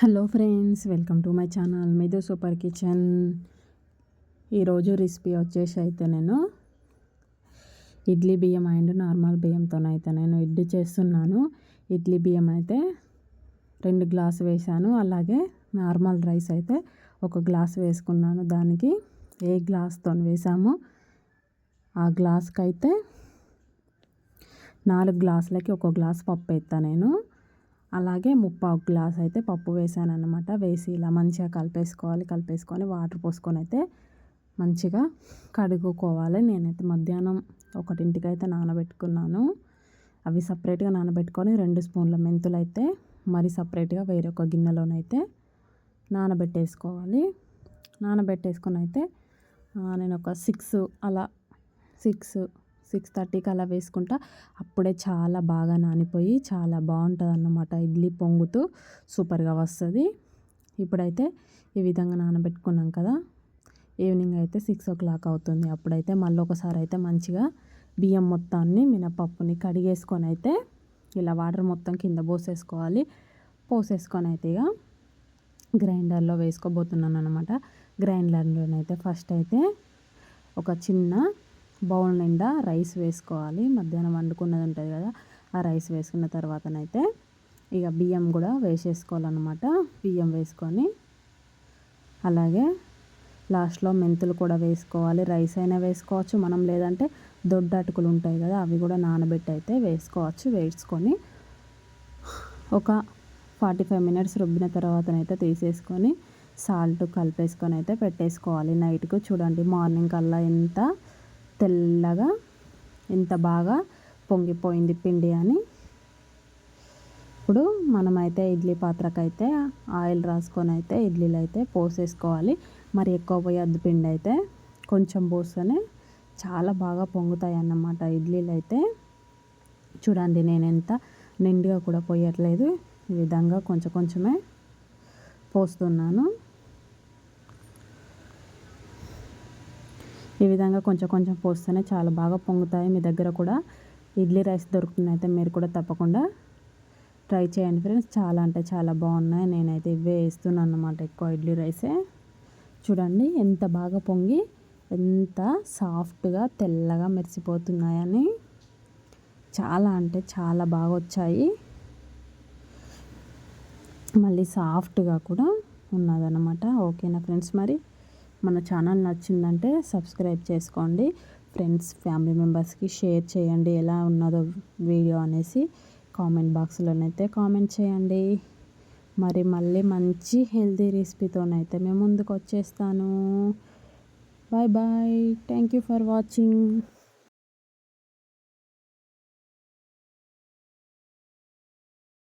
Hello friends welcome to my channel మీద super kitchen. ఈరోజు recipe వచ్చేసి అయితే నేను ఇడ్లీ బియ్యం అండ్ నార్మల్ బియ్యంతోనైతే నేను ఇడ్లీ చేస్తున్నాను. ఇడ్లీ బియ్యం అయితే రెండు గ్లాస్ వేసాను అలాగే నార్మల్ రైస్ అయితే ఒక గ్లాస్ వేసుకున్నాను. దానికి ఏ గ్లాస్తో వేసామో? ఆ గ్లాస్కి అయితే నాలుగు గ్లాసులకి ఒక గ్లాస్ పప్పు వేస్తాను నేను. అలాగే ముప్పావు గ్లాస్ అయితే పప్పు వేసాను అనమాట వేసి ఇలా మంచిగా కలిపేసుకోవాలి కలిపేసుకొని వాటర్ పోసుకొని అయితే మంచిగా కడుగుకోవాలి. నేనైతే మధ్యాహ్నం ఒకటింటికి అయితే నానబెట్టుకున్నాను. అవి సపరేట్గా నానబెట్టుకొని రెండు స్పూన్ల మెంతులు అయితే మరి సపరేట్గా వేరొక గిన్నెలోనైతే నానబెట్టేసుకోవాలి. నానబెట్టేసుకొని అయితే నేను ఒక సిక్స్ అలా సిక్స్ సిక్స్ థర్టీకి అలా వేసుకుంటా అప్పుడే చాలా బాగా నానిపోయి చాలా బాగుంటుంది అన్నమాట ఇడ్లీ పొంగుతూ సూపర్గా వస్తుంది. ఇప్పుడైతే ఈ విధంగా నానబెట్టుకున్నాం కదా. ఈవినింగ్ అయితే సిక్స్ ఓ క్లాక్ అవుతుంది. అప్పుడైతే మళ్ళీ ఒకసారి అయితే మంచిగా బియ్యం మొత్తాన్ని మినపప్పుని కడిగేసుకొని అయితే ఇలా వాటర్ మొత్తం కింద పోసేసుకోవాలి. పోసేసుకొని అయితే ఇక గ్రైండర్లో వేసుకోబోతున్నాను అనమాట గ్రైండర్లోనైతే ఫస్ట్ అయితే ఒక చిన్న బౌల్ నిండా రైస్ వేసుకోవాలి. మధ్యాహ్నం వండుకున్నది ఉంటుంది కదా ఆ రైస్ వేసుకున్న తర్వాతనైతే ఇక బియ్యం కూడా వేసేసుకోవాలన్నమాట. బియ్యం వేసుకొని అలాగే లాస్ట్లో మెంతులు కూడా వేసుకోవాలి. రైస్ అయినా వేసుకోవచ్చు. మనం లేదంటే దొడ్డ అటుకులు ఉంటాయి కదా అవి కూడా నానబెట్టి అయితే వేసుకోవచ్చు. వేసుకొని ఒక ఫార్టీ ఫైవ్ మినిట్స్ రుబ్బిన తర్వాతనైతే తీసేసుకొని సాల్ట్ కలిపేసుకొని అయితే పెట్టేసుకోవాలి. నైట్కు చూడండి మార్నింగ్ కల్లా ఎంత తెల్లగా ఎంత బాగా పొంగిపోయింది పిండి అని. ఇప్పుడు మనమైతే ఇడ్లీ పాత్రకైతే ఆయిల్ రాసుకొని అయితే ఇడ్లీలు అయితే పోసేసుకోవాలి. మరి ఎక్కువ పోయొద్దు పిండి అయితే కొంచెం పోస్తేనే చాలా బాగా పొంగుతాయి అన్నమాట ఇడ్లీలు అయితే చూడండి నేను ఎంత నిండుగా కూడా పోయట్లేదు. ఈ విధంగా కొంచెం కొంచెమే పోస్తున్నాను. ఈ విధంగా కొంచెం కొంచెం పోస్తేనే చాలా బాగా పొంగుతాయి. మీ దగ్గర కూడా ఇడ్లీ రైస్ దొరుకుతుంది అయితే మీరు కూడా తప్పకుండా ట్రై చేయండి ఫ్రెండ్స్. చాలా అంటే చాలా బాగున్నాయి. నేనైతే ఇవే వేస్తున్నాను అన్నమాట ఎక్కువ ఇడ్లీ రైసే. చూడండి ఎంత బాగా పొంగి ఎంత సాఫ్ట్గా తెల్లగా మెరిసిపోతున్నాయని. చాలా అంటే చాలా బాగా వచ్చాయి. మళ్ళీ సాఫ్ట్గా కూడా ఉన్నదన్నమాట. ఓకేనా ఫ్రెండ్స్ మరి? మన ఛానల్ నచ్చిందంటే సబ్స్క్రైబ్ చేసుకోండి. ఫ్రెండ్స్ ఫ్యామిలీ మెంబర్స్కి షేర్ చేయండి. ఎలా ఉన్నదో వీడియో అనేసి కామెంట్ బాక్స్లోనైతే కామెంట్ చేయండి. మరి మళ్ళీ మంచి హెల్తీ రెసిపీతోనైతే మేము ముందుకు వచ్చేస్తాను bye bye. Thank you for watching.